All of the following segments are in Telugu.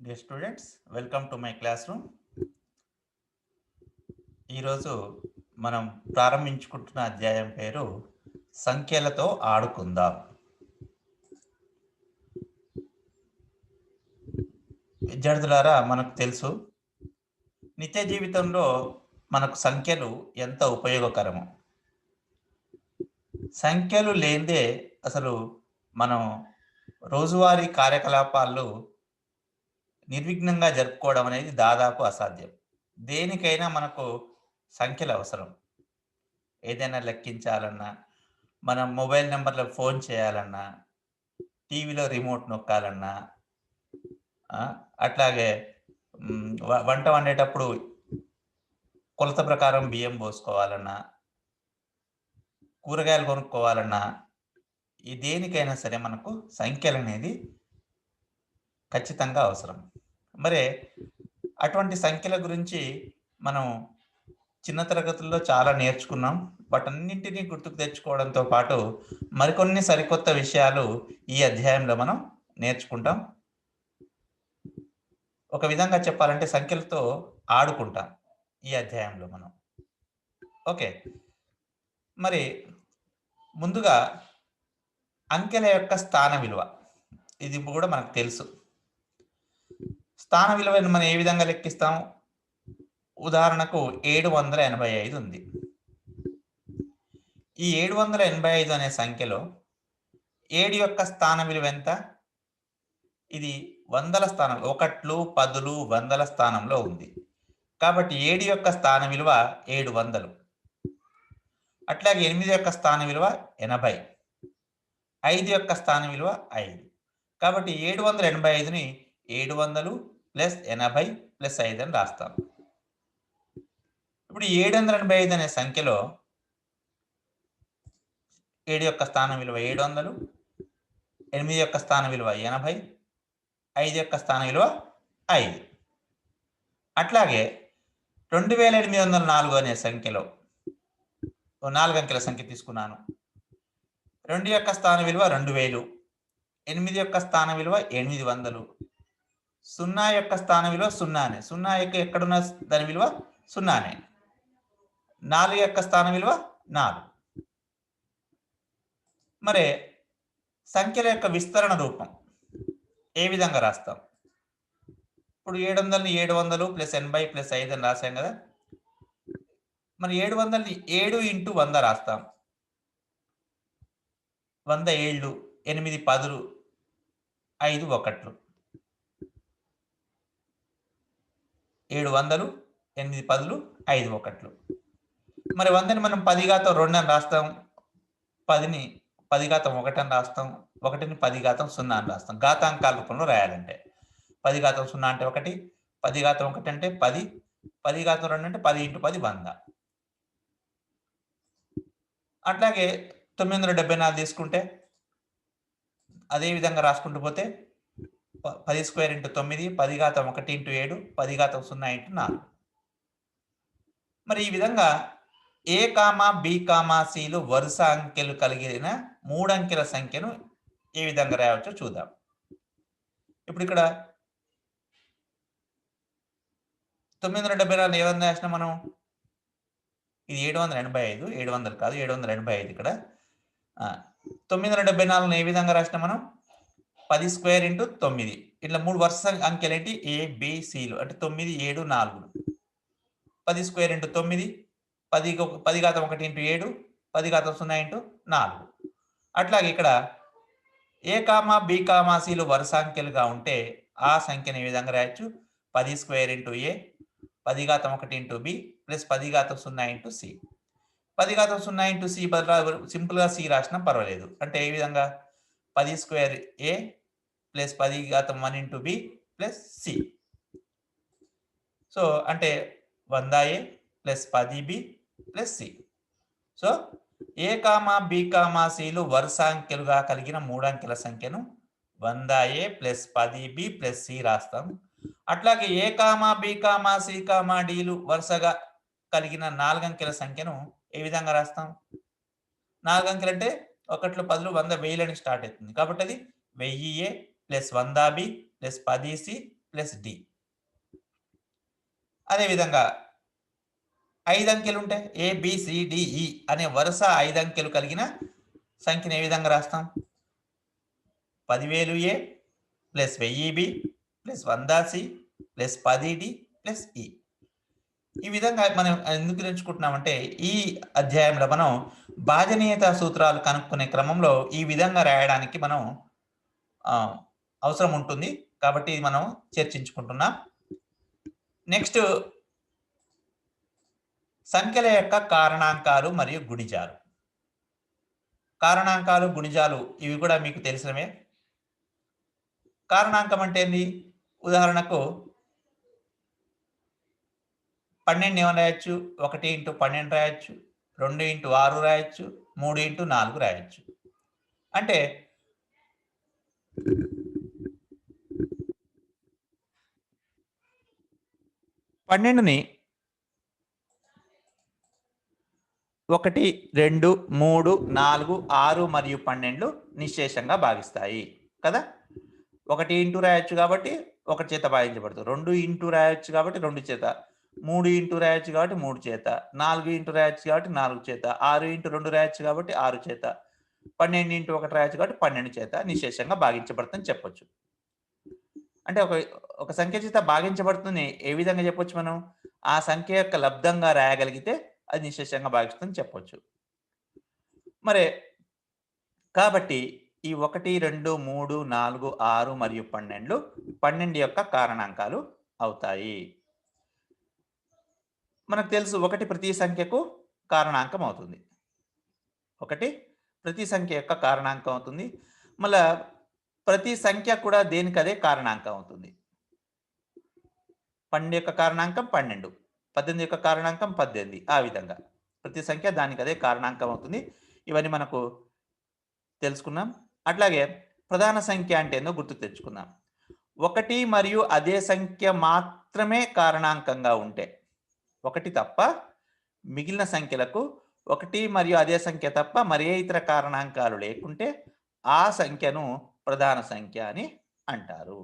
Students welcome to my classroom ఈరోజు మనం ప్రారంభించుకుంటున్న అధ్యాయం పేరు సంఖ్యలతో ఆడుకుందాం. విద్యార్థులారా మనకు తెలుసు నిత్య జీవితంలో మనకు సంఖ్యలు ఎంత ఉపయోగకరము. సంఖ్యలు లేనిదే అసలు మనం రోజువారీ కార్యకలాపాలు నిర్విఘ్నంగా జరుపుకోవడం అనేది దాదాపు అసాధ్యం. దేనికైనా మనకు సంఖ్యలు అవసరం. ఏదైనా లెక్కించాలన్నా మనం మొబైల్ నెంబర్లో ఫోన్ చేయాలన్నా టీవీలో రిమోట్ నొక్కాలన్నా అట్లాగే వంట వండేటప్పుడు కొలత ప్రకారం బియ్యం పోసుకోవాలన్నా కూరగాయలు కొనుక్కోవాలన్నా ఈ దేనికైనా సరే మనకు సంఖ్యలు అనేది ఖచ్చితంగా అవసరం. మరి అటువంటి సంఖ్యల గురించి మనం చిన్న తరగతుల్లో చాలా నేర్చుకున్నాం. వాటన్నింటినీ గుర్తుకు తెచ్చుకోవడంతో పాటు మరికొన్ని సరికొత్త విషయాలు ఈ అధ్యాయంలో మనం నేర్చుకుంటాం. ఒక విధంగా చెప్పాలంటే సంఖ్యలతో ఆడుకుంటాం ఈ అధ్యాయంలో మనం. ఓకే. మరి ముందుగా అంకెల యొక్క స్థాన విలువ. ఇది కూడా మనకు తెలుసు. స్థాన విలువను మనం ఏ విధంగా లెక్కిస్తాం? ఉదాహరణకు ఏడు వందల ఎనభై ఐదు ఉంది. ఈ ఏడు వందల ఎనభై ఐదు అనే సంఖ్యలో ఏడు యొక్క స్థాన విలువ ఎంత? ఇది వందల స్థానం ఒకట్లు పదులు వందల స్థానంలో ఉంది. కాబట్టి ఏడు యొక్క స్థాన విలువ ఏడు వందలు అట్లాగే ఎనిమిది యొక్క స్థాన విలువ ఎనభై. ఐదు యొక్క స్థాన విలువ ఐదు. కాబట్టి ఏడు వందల ఎనభై ఐదుని ఏడు వందలు ప్లస్ ఎనభై ప్లస్ ఐదు అని రాస్తాం. ఇప్పుడు ఏడు వందల ఎనభై ఐదు అనే సంఖ్యలో ఏడు యొక్క స్థానం విలువ ఏడు వందలు ఎనిమిది యొక్క స్థాన విలువ ఎనభై ఐదు యొక్క స్థాన విలువ ఐదు. అట్లాగే రెండు వేల ఎనిమిది వందల నాలుగు అనే సంఖ్యలో ఓ నాలుగు అంకెల సంఖ్య తీసుకున్నాను. రెండు యొక్క స్థాన విలువ రెండు వేలు ఎనిమిది యొక్క స్థాన విలువ ఎనిమిది వందలు సున్నా యొక్క స్థాన విలువ సున్నానే. సున్నా యొక్క ఎక్కడున్న దాని విలువ సున్నానే. నాలుగు యొక్క స్థాన విలువ నాలుగు. మరి సంఖ్యల యొక్క విస్తరణ రూపం ఏ విధంగా రాస్తాం? ఇప్పుడు ఏడు వందలని ఏడు వందలు ప్లస్ ఎనభై ప్లస్ ఐదు అని రాసాం కదా. మరి ఏడు వందలని ఏడు ఇంటూ వంద రాస్తాం. వంద ఏళ్ళు ఎనిమిది పదులు ఐదు ఒకట్లు. ఏడు వందలు ఎనిమిది పదులు ఐదు ఒకట్లు. మరి వందని మనం పదిఘాతం రెండు అని రాస్తాం పదిని పదిఘాతం ఒకటి అని రాస్తాం ఒకటిని పదిఘాతం సున్నా అని రాస్తాం. ఘాతాంకాల రూపంలో రాయాలంటే. పదిఘాతం సున్నా అంటే ఒకటి పదిఘాతం ఒకటి అంటే పది పదిఘాతం రెండు అంటే పది ఇంటూ పది వంద. అట్లాగే తొమ్మిది వందల డెబ్బై నాలుగు తీసుకుంటే అదే విధంగా రాసుకుంటూ పోతే పది స్క్వేర్ ఇంటూ తొమ్మిది పది ఘాతం ఒకటి ఇంటూ ఏడు పది ఘాతం సున్నా ఇంటూ నాలుగు. మరి ఈ విధంగా ఏ కామా బి కామా సిలు వరుస అంకెలు కలిగిన మూడు అంకెల సంఖ్యను ఏ విధంగా రాయవచ్చో చూద్దాం. ఇప్పుడు ఇక్కడ తొమ్మిది వందల డెబ్బై నాలుగు ఏ విధంగా రాసినాం మనం? ఇది ఏడు వందల ఎనభై ఐదు ఏడు వందలు కాదు ఏడు వందల ఎనభై ఐదు ఇక్కడ. తొమ్మిది వందల డెబ్బై నాలుగుని ఏ విధంగా రాసినాం మనం? పది స్క్వేర్ ఇంటూ తొమ్మిది. ఇట్లా మూడు వరుస అంకెలు ఏంటి ఏ అంటే తొమ్మిది ఏడు నాలుగు. పది స్క్వేర్ ఇంటూ తొమ్మిది పది ఒక- పది ఘాతం ఒకటి ఇంటూ ఏడు పది ఘాతం సున్నా ఇంటూ నాలుగు. అట్లాగే ఇక్కడ ఏ కామా బి కామా సిలు వరుస అంకెలుగా ఉంటే ఆ సంఖ్యను ఈ విధంగా రాయొచ్చు? పది స్క్వేర్ ఇంటూ ఏ పది ఘాతం ఒకటి ఇంటూ బి ప్లస్ పది ఘాతం సున్నా ఇంటూ సి. పది ఘాతం సున్నా ఇంటూ సి బదులు సింపుల్గా సి రాసినా పర్వాలేదు. అంటే ఏ విధంగా? పది స్క్వేర్ ఏ ప్లస్ పది ఘాతం one into B plus C. So అంటే వంద ఏ ప్లస్ పది B plus C. So A comma B comma సిలు వరుస అంకెలుగా కలిగిన మూడు అంకెల సంఖ్యను వంద ఏ ప్లస్ పది బి ప్లస్ సి రాస్తాం. అట్లాగే A comma B comma C comma deal వరుసగా కలిగిన నాలుగు అంకెల సంఖ్యను ఏ విధంగా రాస్తాం? నాలుగు అంకెలు అంటే ఒకట్లో పదులు వంద వెయ్యిలని స్టార్ట్ అవుతుంది. కాబట్టి అది వెయ్యి ఏ ప్లస్ వంద బి ప్లస్ పది సి ప్లస్ డి. అదేవిధంగా ఐదు అంకెలు ఉంటాయి ఏబిసిడిఈ అనే వరుస ఐదు అంకెలు కలిగిన సంఖ్యను ఏ విధంగా రాస్తాం? పదివేలు ఏ ప్లస్ వెయ్యి బి ప్లస్ వంద సి ప్లస్ పది డి ప్లస్ ఈ. ఈ విధంగా మనం ఎందుకు ఎంచుకుంటున్నామంటే ఈ అధ్యాయంలో మనం భాజనీయత సూత్రాలు కనుక్కునే క్రమంలో ఈ విధంగా రాయడానికి మనం అవసరం ఉంటుంది. కాబట్టి మనం చర్చించుకుంటున్నాం. నెక్స్ట్ సంఖ్యల యొక్క కారణాంకాలు మరియు గుణిజాలు. కారణాంకాలు గుణిజాలు ఇవి కూడా మీకు తెలిసినవే. కారణాంకం అంటే ఏంది? ఉదాహరణకు పన్నెండు ఏమని రాయొచ్చు? ఒకటి ఇంటూ పన్నెండు రాయొచ్చు. రెండు ఇంటూ ఆరు రాయొచ్చు. మూడు ఇంటూ నాలుగు రాయొచ్చు. అంటే పన్నెండుని ఒకటి రెండు మూడు నాలుగు ఆరు మరియు పన్నెండు నిశ్శేషంగా భాగిస్తాయి కదా? ఒకటి ఇంటూ రాయొచ్చు కాబట్టి ఒక చేత భాగించబడుతుంది. రెండు ఇంటూ రాయొచ్చు కాబట్టి రెండు చేత. మూడు ఇంటూ రాయొచ్చు కాబట్టి మూడు చేత. నాలుగు ఇంటూ రాయొచ్చు కాబట్టి నాలుగు చేత. ఆరు ఇంటూ రెండు రాయొచ్చు కాబట్టి ఆరు చేత. పన్నెండు ఇంటూ ఒకటి రాయొచ్చు కాబట్టి పన్నెండు చేత. నిశేషంగా భాగించబడుతుందని చెప్పొచ్చు. అంటే ఒక ఒక సంఖ్య చేత భాగించబడుతుంది. ఏ విధంగా చెప్పొచ్చు మనం? ఆ సంఖ్య యొక్క లబ్ధంగా రాయగలిగితే అది నిశ్శేషంగా భాగిస్తుందని చెప్పొచ్చు. మరి కాబట్టి ఈ ఒకటి రెండు మూడు నాలుగు ఆరు మరియు పన్నెండు పన్నెండు యొక్క కారణాంకాలు అవుతాయి. మనకు తెలుసు ఒకటి ప్రతి సంఖ్యకు కారణాంకం అవుతుంది. ఒకటి ప్రతి సంఖ్య యొక్క కారణాంకం అవుతుంది. మళ్ళా ప్రతి సంఖ్య కూడా దేనికదే కారణాంకం అవుతుంది. పన్నెండు యొక్క కారణాంకం పన్నెండు పద్దెనిమిది యొక్క కారణాంకం పద్దెనిమిది ఆ విధంగా. ప్రతి సంఖ్య దానికి అదే కారణాంకం అవుతుంది. ఇవన్నీ మనకు తెలుసుకున్నాం. అట్లాగే ప్రధాన సంఖ్య అంటే ఏందో గుర్తు తెచ్చుకుందాం. ఒకటి మరియు అదే సంఖ్య మాత్రమే కారణాంకంగా ఉంటే ఒకటి తప్ప మిగిలిన సంఖ్యలకు ఒకటి మరియు అదే సంఖ్య తప్ప మరే ఇతర కారణాంకాలు లేకుంటే ఆ సంఖ్యను ప్రధాన సంఖ్య అని అంటారు.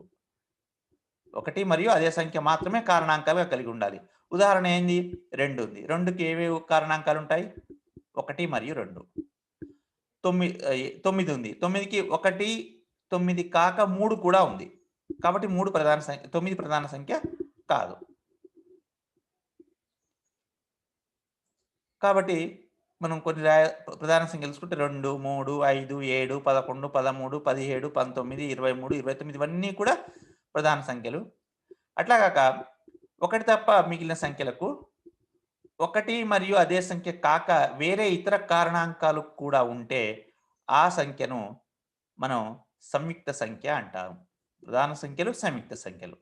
ఒకటి మరియు అదే సంఖ్య మాత్రమే కారణాంకాలుగా కలిగి ఉండాలి. ఉదాహరణ ఏంది? రెండు ఉంది. రెండుకి ఏవేవి కారణాంకాలు ఉంటాయి? ఒకటి మరియు రెండు. తొమ్మిది తొమ్మిది ఉంది. తొమ్మిదికి ఒకటి తొమ్మిది కాక మూడు కూడా ఉంది. కాబట్టి మూడు ప్రధాన సంఖ్య తొమ్మిది ప్రధాన సంఖ్య కాదు. కాబట్టి మనం కొన్ని ప్రధాన సంఖ్యలు చూసుకుంటే రెండు మూడు ఐదు ఏడు పదకొండు పదమూడు పదిహేడు పంతొమ్మిది ఇరవై మూడు ఇరవై తొమ్మిది ఇవన్నీ కూడా ప్రధాన సంఖ్యలు. అట్లా కాక ఒకటి తప్ప మిగిలిన సంఖ్యలకు ఒకటి మరియు అదే సంఖ్య కాక వేరే ఇతర కారణాంకాలు కూడా ఉంటే ఆ సంఖ్యను మనం సంయుక్త సంఖ్య అంటాం. ప్రధాన సంఖ్యలు సంయుక్త సంఖ్యలు.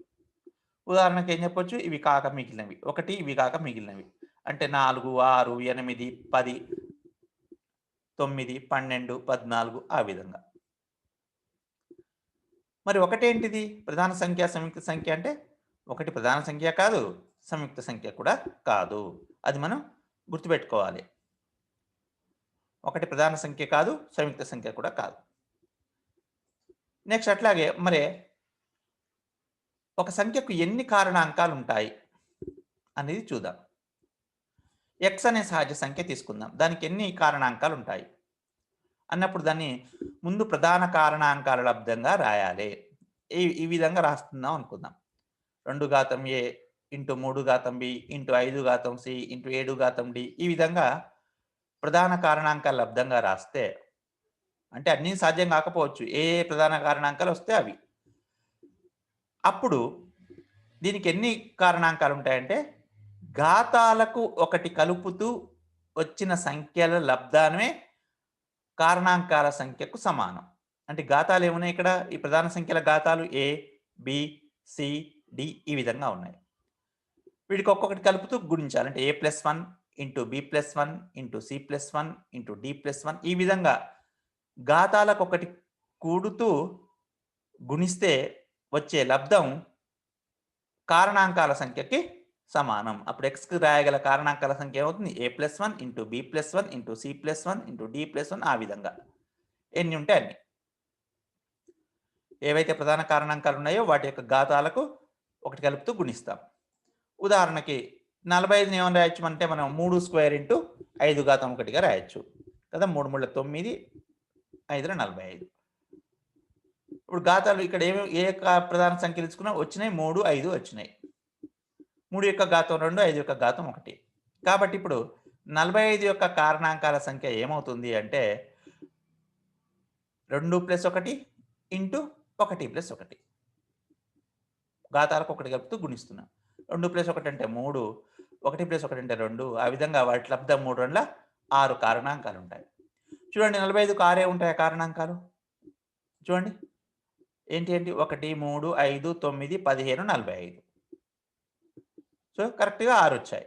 ఉదాహరణకు ఏం చెప్పొచ్చు? ఇవి కాక మిగిలినవి. ఒకటి ఇవి కాక మిగిలినవి. అంటే నాలుగు ఆరు ఎనిమిది పది తొమ్మిది పన్నెండు పద్నాలుగు ఆ విధంగా. మరి ఒకటేంటిది? ప్రధాన సంఖ్య సంయుక్త సంఖ్య అంటే ఒకటి ప్రధాన సంఖ్య కాదు సంయుక్త సంఖ్య కూడా కాదు. అది మనం గుర్తుపెట్టుకోవాలి. ఒకటి ప్రధాన సంఖ్య కాదు సంయుక్త సంఖ్య కూడా కాదు. నెక్స్ట్ అట్లాగే మరి ఒక సంఖ్యకు ఎన్ని కారణాంకాలు ఉంటాయి అనేది చూద్దాం. ఎక్స్ అనే సహజ సంఖ్య తీసుకుందాం. దానికి ఎన్ని కారణాంకాలు ఉంటాయి? అన్నప్పుడు దాన్ని ముందు ప్రధాన కారణాంకాల లబ్ధంగా రాయాలి. ఈ ఈ విధంగా రాస్తున్నాం అనుకుందాం. రెండు ఘాతం ఏ ఇంటూ మూడు ఘాతం బి ఇంటూ ఐదు ఘాతం సి ఇంటూ ఏడు ఘాతం డి ఈ విధంగా ప్రధాన కారణాంకాలు లబ్ధంగా రాస్తే అంటే అన్నీ సాధ్యం కాకపోవచ్చు. ఏ ఏ ప్రధాన కారణాంకాలు వస్తే అవి. అప్పుడు దీనికి ఎన్ని కారణాంకాలు ఉంటాయంటే ఘాతాలకు ఒకటి కలుపుతూ వచ్చిన సంఖ్యల లబ్ధానమే కారణాంకాల సంఖ్యకు సమానం. అంటే ఘాతాలు ఏమున్నాయి ఇక్కడ? ఈ ప్రధాన సంఖ్యల ఘాతాలు ఏ బి సి డి ఈ విధంగా ఉన్నాయి. వీటికి ఒక్కొక్కటి కలుపుతూ గుణించాలి. అంటే A plus one into B plus one into C plus one into D plus one ఈ విధంగా ఘాతాలకు ఒకటి కూడుతూ గుణిస్తే వచ్చే లబ్ధం కారణాంకాల సంఖ్యకి సమానం. అప్పుడు ఎక్స్కి రాయగల కారణాంకాల సంఖ్య ఏమవుతుంది? A plus one into B plus one into C plus one into D plus one ఆ విధంగా. ఎన్ని ఉంటే అన్ని. ఏవైతే ప్రధాన కారణాంకాలు ఉన్నాయో వాటి యొక్క ఘాతాలకు ఒకటి కలుపుతూ గుణిస్తాం. ఉదాహరణకి నలభై ఐదుని ఏమని రాయొచ్చు అంటే మనం మూడు స్క్వేర్ ఇంటూ ఐదు ఘాతం ఒకటిగా రాయొచ్చు. కదా మూడు మూడు తొమ్మిది ఐదుల నలభై ఐదు ఇప్పుడు ఘాతాలు ఇక్కడ ఏమి ఏ ప్రధాన సంఖ్యలు తీసుకున్నా? వచ్చినాయి. మూడు ఐదు వచ్చినాయి. మూడు యొక్క ఘాతం రెండు ఐదు యొక్క ఘాతం ఒకటి. కాబట్టి ఇప్పుడు నలభై ఐదు యొక్క కారణాంకాల సంఖ్య ఏమవుతుంది అంటే రెండు ప్లస్ ఒకటి ఇంటూ ఒకటి ప్లస్ ఒకటి. ఘాతాలకు ఒకటి కలుపుతూ గుణిస్తున్నాం. రెండు ప్లస్ ఒకటి అంటే మూడు ఒకటి ప్లస్ ఒకటి అంటే రెండు. ఆ విధంగా వాటి లబ్ధం మూడు రెండ్ల ఆరు కారణాంకాలు ఉంటాయి. చూడండి నలభై ఐదుకు ఆరే ఉంటాయి కారణాంకాలు? చూడండి. ఏంటి ఏంటి? ఒకటి మూడు ఐదు తొమ్మిది పదిహేను నలభై ఐదు. సో కరెక్ట్గా ఆరు వచ్చాయి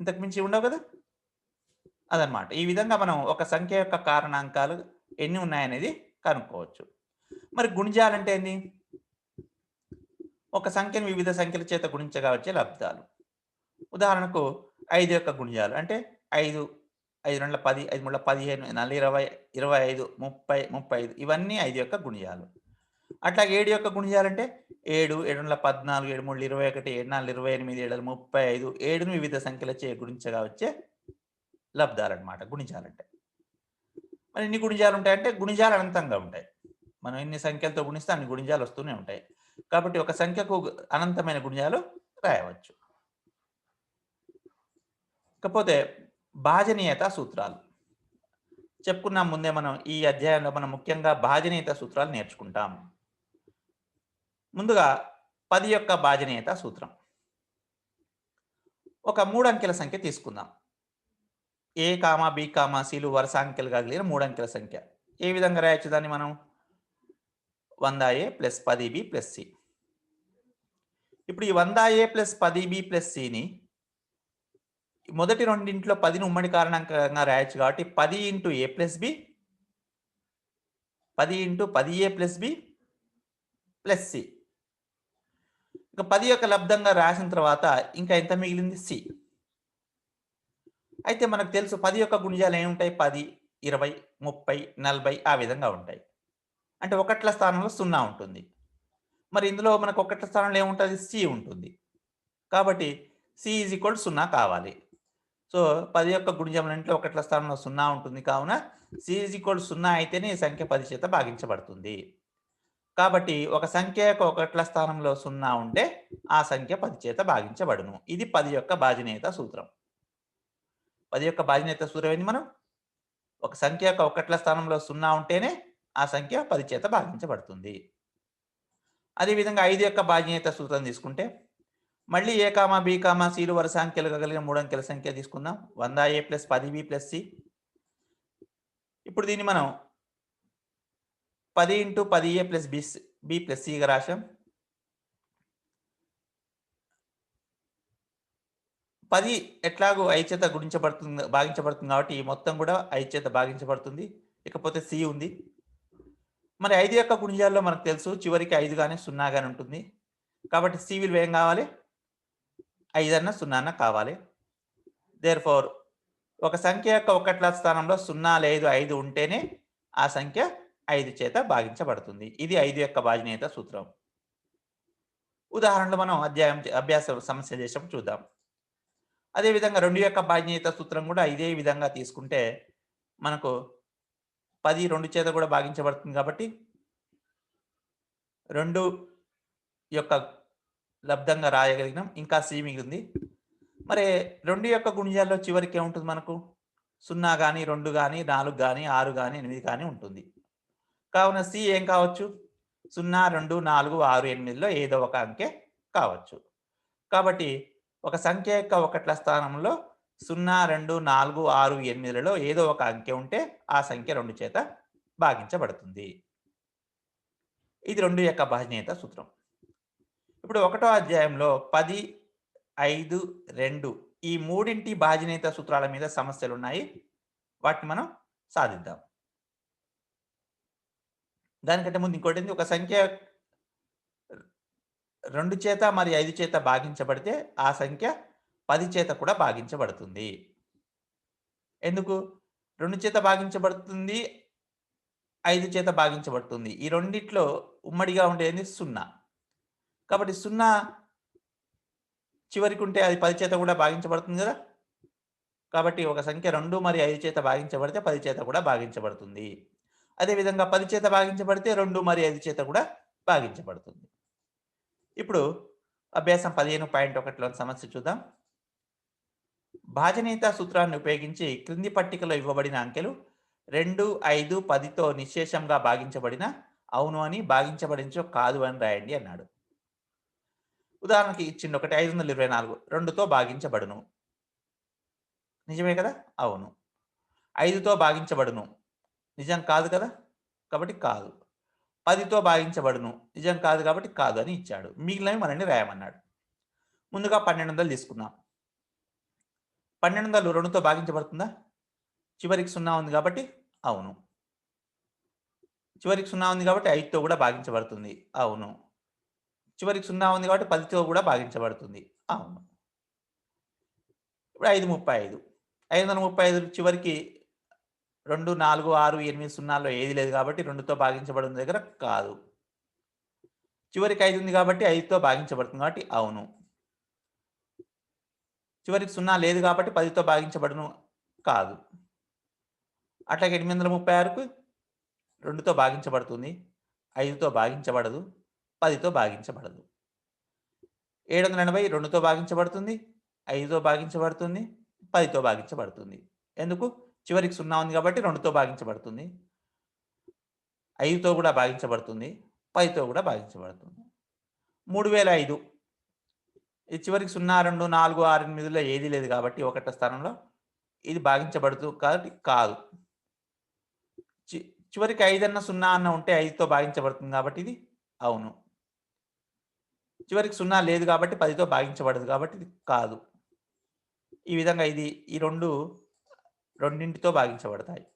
ఇంతకు మించి ఉండవు కదా? అదనమాట. ఈ విధంగా మనం ఒక సంఖ్య యొక్క కారణాంకాలు ఎన్ని ఉన్నాయనేది కనుక్కోవచ్చు. మరి గుణిజాలంటే ఏంది? ఒక సంఖ్యను వివిధ సంఖ్యల చేత గుణించగా వచ్చే లబ్ధాలు. ఉదాహరణకు ఐదు యొక్క గుణిజాలు అంటే ఐదు ఐదు రెండుల పది ఐదు మూడుల పదిహేను నాలుగు ఇరవై ఇరవై ఐదు ముప్పై ముప్పై ఐదు ఇవన్నీ ఐదు యొక్క గుణిజాలు. అట్లా ఏడు యొక్క గుణిజాలు చేయాలంటే ఏడు ఏడు వందల పద్నాలుగు ఏడు మూడు ఇరవై ఒకటి ఏడు నాలుగు ఇరవై ఎనిమిది ఏడు ముప్పై ఐదు ఏడును వివిధ సంఖ్యలచే గుణించగా వచ్చే లబ్ధాలన్నమాట గుణించాలంటే. మరి ఎన్ని గుణిజాలు ఉంటాయంటే గుణిజాలు అనంతంగా ఉంటాయి. మనం ఎన్ని సంఖ్యలతో గుణిస్తే అన్ని గుణిజాలు వస్తూనే ఉంటాయి. కాబట్టి ఒక సంఖ్యకు అనంతమైన గుణిజాలు రాయవచ్చు. ఇకపోతే భాజనీయత సూత్రాలు. చెప్పుకున్నాం ముందే మనం ఈ అధ్యాయంలో మనం ముఖ్యంగా భాజనీయత సూత్రాలు నేర్చుకుంటాం. ముందుగా పది యొక్క భాజనీయత సూత్రం. ఒక మూడు అంకెల సంఖ్య తీసుకుందాం. ఏ కామా బి కామా సీలు వరుస అంకెలుగా కలిగిన మూడు అంకెల సంఖ్య. ఏ విధంగా రాయొచ్చు దాన్ని మనం? వంద ఏ ప్లస్ పది బి ప్లస్ సి. ఇప్పుడు ఈ వంద ఏ ప్లస్ పది బి ప్లస్ సిని మొదటి రెండింటిలో పదిని ఉమ్మడి కారణంగా రాయొచ్చు కాబట్టి పది ఇంటూ ఏ ప్లస్ బి? పది ఇంటూ పది A plus B? Plus C. ఇంకా పది యొక్క లబ్ధంగా రాసిన తర్వాత ఇంకా ఎంత మిగిలింది? సి. అయితే మనకు తెలుసు పది యొక్క గుణిజాలు ఏముంటాయి? పది ఇరవై ముప్పై నలభై ఆ విధంగా ఉంటాయి. అంటే ఒకట్ల స్థానంలో సున్నా ఉంటుంది. మరి ఇందులో మనకు ఒకట్ల స్థానంలో ఏముంటుంది? సి ఉంటుంది. కాబట్టి సి ఈజ్ ఈక్వల్ సున్నా కావాలి. సో పది యొక్క గుణిజములంటే ఒకట్ల స్థానంలో సున్నా ఉంటుంది. కావున సి ఈజ్ ఈక్వల్ సున్నా అయితేనే ఈ సంఖ్య పది చేత భాగించబడుతుంది. కాబట్టి ఒక సంఖ్య యొక్క ఒకట్ల స్థానంలో సున్నా ఉంటే ఆ సంఖ్య పది చేత భాగించబడును. ఇది పది యొక్క భాజనీయత సూత్రం. పది యొక్క భాజనీయత సూత్రం ఏంది మనం? ఒక సంఖ్య యొక్క ఒకట్ల స్థానంలో సున్నా ఉంటేనే ఆ సంఖ్య పది చేత భాగించబడుతుంది. అదేవిధంగా ఐదు యొక్క భాజనీయత సూత్రం తీసుకుంటే మళ్ళీ ఏ కామా బి కామా సిలు వరుస అంకెలు కలిగిన మూడు అంకెల సంఖ్య తీసుకుందాం. వంద ఏ ప్లస్ పది బి ప్లస్ సి. ఇప్పుడు దీన్ని మనం పది ఇంటూ పది A plus B B plus సిగా రాశాం. పది ఎట్లాగో ఐదు చేత గుణించబడుతుంది భాగించబడుతుంది కాబట్టి ఈ మొత్తం కూడా ఐదు చేత భాగించబడుతుంది. ఇకపోతే సి ఉంది. మరి ఐదు యొక్క గుణిజాల్లో మనకు తెలుసు చివరికి ఐదు కానీ సున్నా కానీ ఉంటుంది. కాబట్టి సి విలువ ఏం కావాలి? ఐదన్న సున్నా కావాలి. దేర్ ఫోర్ ఒక సంఖ్య యొక్క ఒకట్ల స్థానంలో సున్నా లేదు ఐదు ఉంటేనే ఆ సంఖ్య ఐదు చేత భాగించబడుతుంది. ఇది ఐదు యొక్క భాజనీయత సూత్రం. ఉదాహరణలు మనం అధ్యాయం అభ్యాస సమస్య చేసినప్పుడు చూద్దాం. అదేవిధంగా రెండు యొక్క భాజనీయత సూత్రం కూడా ఇదే విధంగా తీసుకుంటే మనకు పది రెండు చేత కూడా భాగించబడుతుంది కాబట్టి రెండు యొక్క లబ్ధంగా రాయగలిగినాం. ఇంకా సి మిగిలింది. మరి రెండు యొక్క గుణిజాల్లో చివరికి ఏముంటుంది మనకు? సున్నా కానీ రెండు కానీ నాలుగు కానీ ఆరు కానీ ఎనిమిది కానీ ఉంటుంది. కావున సి ఏం కావచ్చు? సున్నా రెండు నాలుగు ఆరు ఎనిమిదిలో ఏదో ఒక అంకె కావచ్చు. కాబట్టి ఒక సంఖ్య యొక్క ఒకట్ల స్థానంలో సున్నా రెండు నాలుగు ఆరు ఎనిమిదిలలో ఏదో ఒక అంకె ఉంటే ఆ సంఖ్య రెండు చేత భాగించబడుతుంది. ఇది రెండు యొక్క భజనీయత సూత్రం. ఇప్పుడు ఒకటో అధ్యాయంలో పది ఐదు రెండు ఈ మూడింటి భాజనీయత సూత్రాల మీద సమస్యలు ఉన్నాయి వాటిని మనం సాధిద్దాం. దానికంటే ముందు ఇంకోటి ఒక సంఖ్య రెండు చేత మరి ఐదు చేత భాగించబడితే ఆ సంఖ్య పది చేత కూడా భాగించబడుతుంది. ఎందుకు? రెండు చేత భాగించబడుతుంది ఐదు చేత భాగించబడుతుంది. ఈ రెండిట్లో ఉమ్మడిగా ఉండేది సున్నా. కాబట్టి సున్నా చివరికి ఉంటే అది పది చేత కూడా భాగించబడుతుంది కదా? కాబట్టి ఒక సంఖ్య రెండు మరి ఐదు చేత భాగించబడితే పది చేత కూడా భాగించబడుతుంది. అదేవిధంగా పది చేత భాగించబడితే రెండు మరి ఐదు చేత కూడా భాగించబడుతుంది. ఇప్పుడు అభ్యాసం పదిహేను పాయింట్ ఒకటిలోని సమస్య చూద్దాం. భాజనీయత సూత్రాన్ని ఉపయోగించి క్రింది పట్టికలో ఇవ్వబడిన అంకెలు రెండు ఐదు పదితో నిశేషంగా భాగించబడిన అవును అని భాగించబడించో కాదు అని రాయండి అన్నాడు. ఉదాహరణకి ఇచ్చిండు ఒకటి ఐదు వందల ఇరవై నాలుగు రెండుతో భాగించబడును. నిజమే కదా? అవును. ఐదుతో భాగించబడును. నిజం కాదు కదా? కాబట్టి కాదు. పదితో భాగించబడును. నిజం కాదు కాబట్టి కాదు అని ఇచ్చాడు. మిగిలినవి మనల్ని రాయమన్నాడు. ముందుగా పన్నెండు వందలు తీసుకున్నాం పన్నెండు వందలు రెండుతో భాగించబడుతుందా? చివరికి సున్నా ఉంది కాబట్టి అవును. చివరికి సున్నా ఉంది కాబట్టి ఐదుతో కూడా భాగించబడుతుంది. అవును. చివరికి సున్నా ఉంది కాబట్టి పదితో కూడా భాగించబడుతుంది. అవును. ఇప్పుడు ఐదు ముప్పై ఐదు. ఐదు వందల ముప్పై ఐదు చివరికి రెండు నాలుగు ఆరు ఎనిమిది సున్నాల్లో ఏది లేదు కాబట్టి రెండుతో భాగించబడిన దగ్గర కాదు. చివరికి ఐదు ఉంది కాబట్టి ఐదుతో భాగించబడుతుంది కాబట్టి అవును. చివరికి సున్నా లేదు కాబట్టి పదితో భాగించబడును కాదు. అట్లాగే ఎనిమిది వందల ముప్పై ఆరుకు రెండుతో భాగించబడుతుంది. ఐదుతో భాగించబడదు. పదితో భాగించబడదు. ఏడు వందల ఎనభై రెండుతో భాగించబడుతుంది. ఐదుతో భాగించబడుతుంది. పదితో భాగించబడుతుంది. ఎందుకు? చివరికి సున్నా ఉంది కాబట్టి రెండుతో భాగించబడుతుంది. ఐదుతో కూడా భాగించబడుతుంది. పదితో కూడా భాగించబడుతుంది. మూడు వేల ఐదు. ఇది చివరికి సున్నా రెండు నాలుగు ఆరు ఎనిమిదిలో ఏది లేదు కాబట్టి ఒకట స్థానంలో ఇది భాగించబడుతూ కాబట్టి కాదు. చి చివరికి ఐదన్న సున్నా అన్న ఉంటే ఐదుతో భాగించబడుతుంది కాబట్టి ఇది అవును. చివరికి సున్నా లేదు కాబట్టి పదితో భాగించబడదు కాబట్టి ఇది కాదు. ఈ విధంగా ఇది ఈ రెండు రెండింటితో భాగించబడతాయి.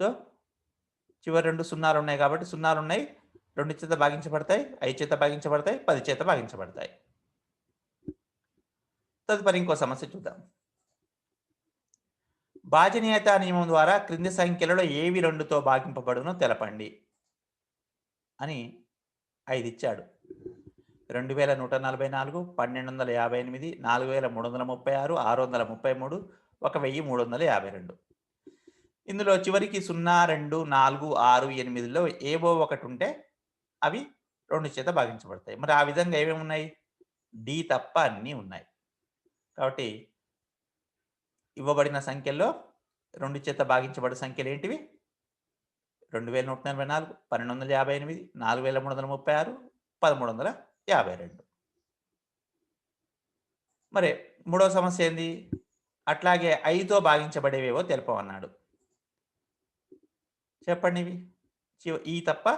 సో చివరి రెండు సున్నాలు ఉన్నాయి కాబట్టి సున్నాలు ఉన్నాయి. రెండు చేత భాగించబడతాయి ఐదు చేత భాగించబడతాయి పది చేత భాగించబడతాయి. తదుపరి ఇంకో సమస్య చూద్దాం. భాజనీయత నియమం ద్వారా క్రింది సంఖ్యలలో ఏవి రెండుతో భాగింపబడునో తెలపండి అని ఐదు ఇచ్చాడు. రెండు వేల నూట నలభై నాలుగు పన్నెండు వందల యాభై ఎనిమిది నాలుగు వేల మూడు వందల ముప్పై ఆరు ఆరు వందల ముప్పై మూడు ఒక వెయ్యి మూడు వందల యాభై రెండు. ఇందులో చివరికి సున్నా రెండు నాలుగు ఆరు ఎనిమిదిలో ఏవో ఒకటి ఉంటే అవి రెండు చేత భాగించబడతాయి. మరి ఆ విధంగా ఏమేమి ఉన్నాయి? డి తప్ప అన్నీ ఉన్నాయి. కాబట్టి ఇవ్వబడిన సంఖ్యల్లో రెండు చేత భాగించబడిన సంఖ్యలు ఏంటివి? రెండు వేల నూట నలభై నాలుగు పన్నెండు వందల యాభై ఎనిమిది నాలుగు వేల మూడు వందల ముప్పై ఆరు పదమూడు వందల యాభై రెండు. మరి మూడో సమస్య ఏంది? అట్లాగే ఐదుతో భాగించబడేవేవో తెలుపమన్నాడు. చెప్పండి ఇవి. ఈ తప్ప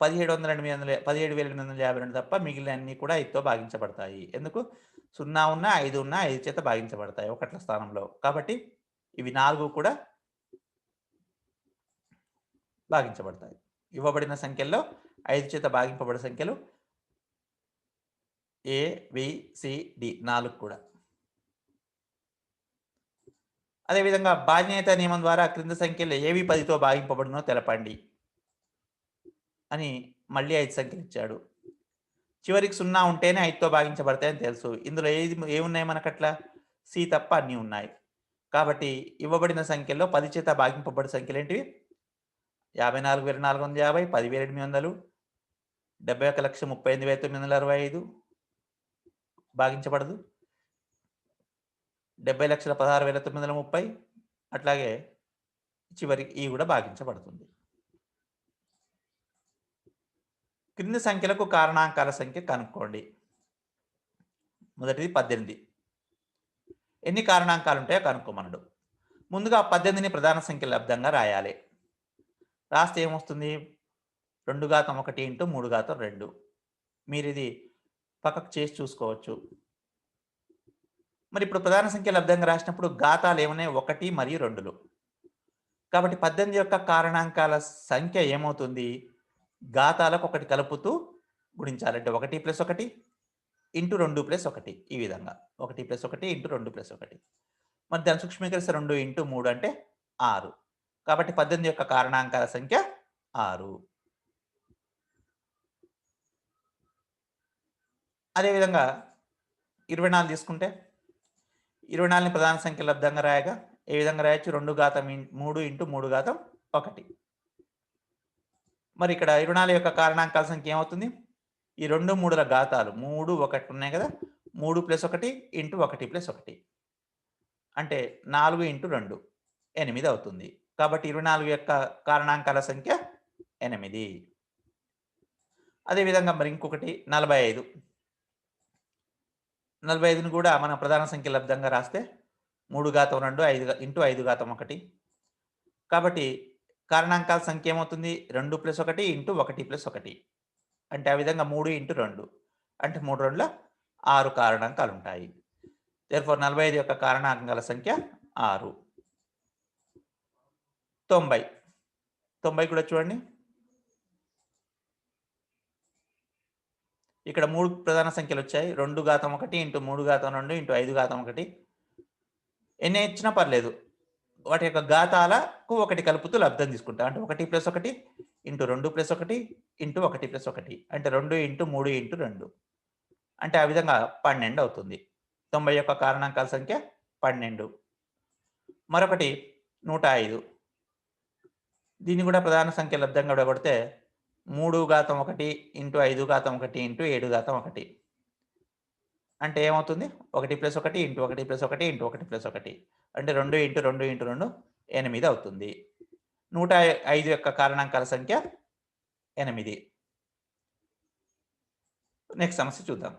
పదిహేడు వందల ఎనిమిది వందల పదిహేడు వేల ఎనిమిది వందల యాభై రెండు తప్ప మిగిలిన అన్ని కూడా ఐదుతో భాగించబడతాయి. ఎందుకు? సున్నా ఉన్నా ఐదు ఉన్నా ఐదు చేత భాగించబడతాయి ఒకట్ల స్థానంలో. కాబట్టి ఇవి నాలుగు కూడా భాగించబడతాయి. ఇవ్వబడిన సంఖ్యల్లో ఐదు చేత భాగింపబడే సంఖ్యలు ఏ డి నాలుగు కూడా. అదేవిధంగా బాధ్యత నియమం ద్వారా క్రింద సంఖ్యలు ఏవి పదితో భాగింపబడినో తెలపండి అని మళ్ళీ ఐదు సంఖ్యలు ఇచ్చాడు. చివరికి సున్నా ఉంటేనే ఐదుతో భాగించబడతాయని తెలుసు. ఇందులో ఏది ఏమున్నాయి మనకు అట్లా సి తప్ప అన్నీ ఉన్నాయి. కాబట్టి ఇవ్వబడిన సంఖ్యల్లో పది చేత భాగింపబడిన సంఖ్యలు ఏంటివి? యాభై నాలుగు వేల నాలుగు వందల యాభై పదివేల ఎనిమిది వందలు డెబ్బై ఒక లక్ష ముప్పై ఎనిమిది వేల తొమ్మిది వందల అరవై ఐదు భాగించబడదు. డెబ్బై లక్షల పదహారు వేల తొమ్మిది వందల ముప్పై అట్లాగే చివరికి ఈ కూడా భాగించబడుతుంది. క్రింది సంఖ్యలకు కారణాంకాల సంఖ్య కనుక్కోండి. మొదటిది పద్దెనిమిది. ఎన్ని కారణాంకాలు ఉంటాయో కనుక్కోమనడు ముందుగా పద్దెనిమిదిని ప్రధాన సంఖ్య లబ్ధంగా రాయాలి. రాస్తే ఏమొస్తుంది? రెండు ఘాతం ఒకటి ఇంటూ మూడు ఘాతం రెండు. మీరు ఇది పక్కకు చేసి చూసుకోవచ్చు. మరి ఇప్పుడు ప్రధాన సంఖ్య లబ్ధంగా రాసినప్పుడు ఘాతాలు ఏమున్నాయి ఒకటి మరియు రెండులు. కాబట్టి పద్దెనిమిది యొక్క కారణాంకాల సంఖ్య ఏమవుతుంది? ఘాతాలకు ఒకటి కలుపుతూ గుణించాలంటే ఒకటి ప్లస్ ఒకటి ఇంటూ రెండు ప్లస్ ఒకటి ఈ విధంగా. ఒకటి ప్లస్ ఒకటి ఇంటూ రెండు ప్లస్ ఒకటి. మరి దాని సూక్ష్మీకరిస్తే రెండు ఇంటూ మూడు అంటే ఆరు. కాబట్టి పద్దెనిమిది యొక్క కారణాంకాల సంఖ్య ఆరు. అదేవిధంగా ఇరవై నాలుగు తీసుకుంటే ఇరవై నాలుగుని ప్రధాన సంఖ్య లబ్ధంగా రాయగా ఏ విధంగా రాయొచ్చు? రెండు ఘాతం మూడు ఇంటూ మూడు ఘాతం ఒకటి. మరి ఇక్కడ ఇరవై నాలుగు యొక్క కారణాంకాల సంఖ్య ఏమవుతుంది? ఈ రెండు మూడుల ఘాతాలు మూడు ఒకటి ఉన్నాయి కదా? మూడు ప్లస్ ఒకటి ఇంటూ ఒకటి ప్లస్ ఒకటి. అంటే నాలుగు ఇంటూ రెండు ఎనిమిది అవుతుంది. కాబట్టి ఇరవై నాలుగు యొక్క కారణాంకాల సంఖ్య ఎనిమిది. అదేవిధంగా మరి ఇంకొకటి నలభై ఐదు. నలభై ఐదుని కూడా మన ప్రధాన సంఖ్య లబ్ధంగా రాస్తే మూడు ఘాతం రెండు ఐదు ఇంటూ ఐదు ఘాతం ఒకటి. కాబట్టి కారణాంకాల సంఖ్య ఏమవుతుంది? రెండు ప్లస్ ఒకటి ఇంటూ ఒకటి ప్లస్ ఒకటి. అంటే ఆ విధంగా మూడు ఇంటూ రెండు. అంటే మూడు రెండుల ఆరు కారణాంకాలు ఉంటాయి. దేర్ఫోర్ నలభై ఐదు యొక్క కారణాంకాల సంఖ్య ఆరు. తొంభై. తొంభై కూడా చూడండి. ఇక్కడ మూడు ప్రధాన సంఖ్యలు వచ్చాయి. రెండు ఘాతం ఒకటి ఇంటూ మూడు ఘాతం రెండు ఇంటూ ఐదు ఘాతం ఒకటి. ఎన్ని ఇచ్చినా పర్లేదు. వాటి యొక్క ఘాతాలకు ఒకటి కలుపుతూ లబ్ధం తీసుకుంటాం. అంటే ఒకటి ప్లస్ ఒకటి ఇంటూ రెండు ప్లస్ ఒకటి ఇంటూ ఒకటి ప్లస్ ఒకటి. అంటే రెండు ఇంటూ మూడు ఇంటూ రెండు. అంటే ఆ విధంగా పన్నెండు అవుతుంది. తొంభై యొక్క కారణాంకాల సంఖ్య పన్నెండు. మరొకటి నూట ఐదు. దీన్ని కూడా ప్రధాన సంఖ్య లబ్ధంగా విడగొడితే మూడు ఘాతం ఒకటి ఇంటూ ఐదు ఘాతం ఒకటి ఇంటూ ఏడు ఘాతం ఒకటి. అంటే ఏమవుతుంది? ఒకటి ప్లస్ ఒకటి ఇంటూ ఒకటి ప్లస్ ఒకటి ఇంటూ ఒకటి ప్లస్ ఒకటి. అంటే రెండు ఇంటూ రెండు ఇంటూ రెండు ఎనిమిది అవుతుంది. నూట ఐదు యొక్క కారణాంకాల సంఖ్య ఎనిమిది. నెక్స్ట్ సమస్య చూద్దాం.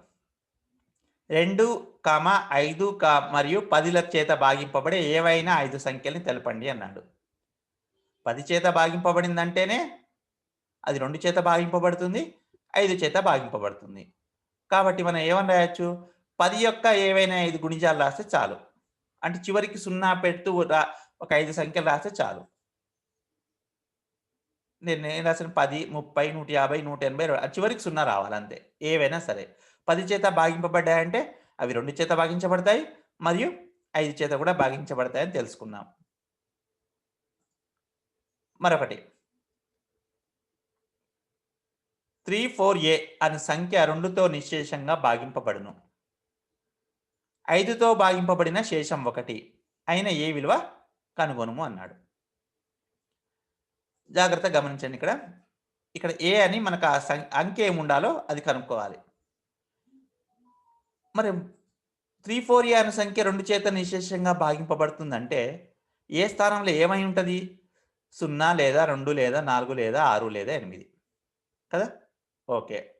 రెండు కామ ఐదు కా మరియు పదిల చేత భాగింపబడే ఏవైనా ఐదు సంఖ్యల్ని తెలపండి అన్నాడు. పది చేత భాగింపబడిందంటేనే అది రెండు చేత భాగింపబడుతుంది ఐదు చేత భాగింపబడుతుంది. కాబట్టి మనం ఏమని రాయొచ్చు? పది యొక్క ఏవైనా ఐదు గుణిజాలు రాస్తే చాలు. అంటే చివరికి సున్నా పెడుతూ రా ఒక ఐదు సంఖ్యలు రాస్తే చాలు. నేను నేను రాసిన పది ముప్పై నూట యాభై నూట ఎనభై చివరికి సున్నా రావాలంతే. ఏవైనా సరే. పది చేత భాగింపబడ్డాయంటే అవి రెండు చేత భాగించబడతాయి మరియు ఐదు చేత కూడా భాగించబడతాయని తెలుసుకున్నాం మరొకటి. త్రీ ఫోర్ ఏ అనే సంఖ్య రెండుతో నిశ్శేషంగా భాగింపబడును. ఐదుతో భాగింపబడిన శేషం ఒకటి. అయిన ఏ విలువ కనుగొనుము అన్నాడు. జాగ్రత్త గమనించండి ఇక్కడ. ఇక్కడ ఏ అని మనకు ఆ సం అంకె ఏముండాలో అది కనుక్కోవాలి. మరి త్రీ ఫోర్ ఏ అనే సంఖ్య రెండు చేత నిశేషంగా భాగింపబడుతుందంటే ఏ స్థానంలో ఏమై ఉంటుంది? సున్నా లేదా రెండు లేదా నాలుగు లేదా ఆరు లేదా ఎనిమిది. కదా? ఓకే.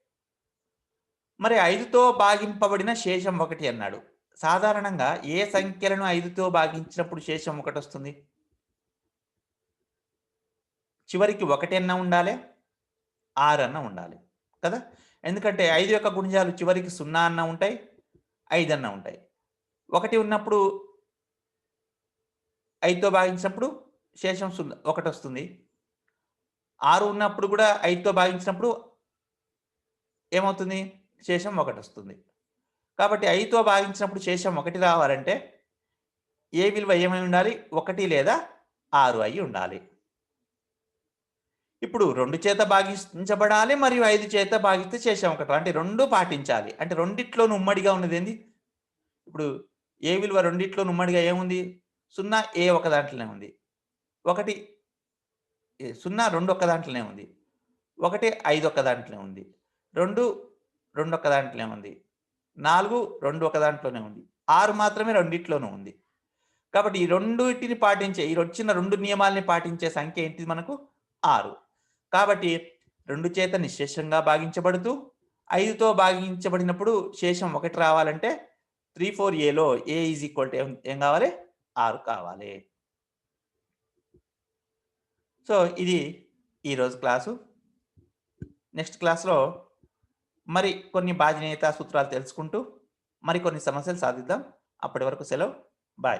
మరి ఐదుతో భాగింపబడిన శేషం ఒకటి అన్నాడు. సాధారణంగా ఏ సంఖ్యలను ఐదుతో భాగించినప్పుడు శేషం ఒకటి వస్తుంది చివరికి ఒకటి అన్న ఉండాలి? ఆరు అన్న ఉండాలి. కదా? ఎందుకంటే ఐదు యొక్క గుణిజాలు చివరికి సున్నా అన్న ఉంటాయి ఐదు అన్న ఉంటాయి. ఒకటి ఉన్నప్పుడు ఐదుతో భాగించినప్పుడు శేషం సున్నా ఒకటి వస్తుంది ఆరు ఉన్నప్పుడు కూడా ఐదుతో భాగించినప్పుడు ఏమవుతుంది? శేషం ఒకటి వస్తుంది కాబట్టి ఐదుతో భాగించినప్పుడు శేషం ఒకటి రావాలంటే ఏ విలువ ఏమై ఉండాలి? ఒకటి లేదా ఆరు అయి ఉండాలి. ఇప్పుడు రెండు చేత భాగించబడాలి మరియు ఐదు చేత భాగిస్తే శేషం ఒకటి అంటే రెండు పాటించాలి. అంటే రెండిట్లోనూ ఉమ్మడిగా ఉన్నది ఏంది? ఇప్పుడు ఏ విలువ రెండిట్లో ఉమ్మడిగా ఏముంది? సున్నా ఏ ఒక దాంట్లోనే ఉంది. ఒకటి సున్నా రెండు ఒక్క దాంట్లోనే ఉంది. ఒకటి ఐదు ఒక్క దాంట్లోనే ఉంది. రెండు రెండు ఒక దాంట్లోనే ఉంది. నాలుగు రెండు ఒక దాంట్లోనే ఉంది. ఆరు మాత్రమే రెండిట్లోనూ ఉంది. కాబట్టి ఈ రెండుటిని పాటించే ఈ వచ్చిన రెండు నియమాల్ని పాటించే సంఖ్య ఏంటిది మనకు? ఆరు. కాబట్టి రెండు చేత నిశ్శేషంగా భాగించబడుతూ ఐదుతో భాగించబడినప్పుడు శేషం ఒకటి రావాలంటే త్రీ ఫోర్ ఏలో ఏ ఈజ్ ఈక్వల్ టు ఏం కావాలి? ఆరు కావాలి. సో ఇది ఈరోజు క్లాసు. నెక్స్ట్ క్లాస్లో మరి కొన్ని బాధ్యత సూత్రాలు తెలుసుకుంటూ మరి కొన్ని సమస్యలు సాధిద్దాం. అప్పటి వరకు సెలవు. బాయ్.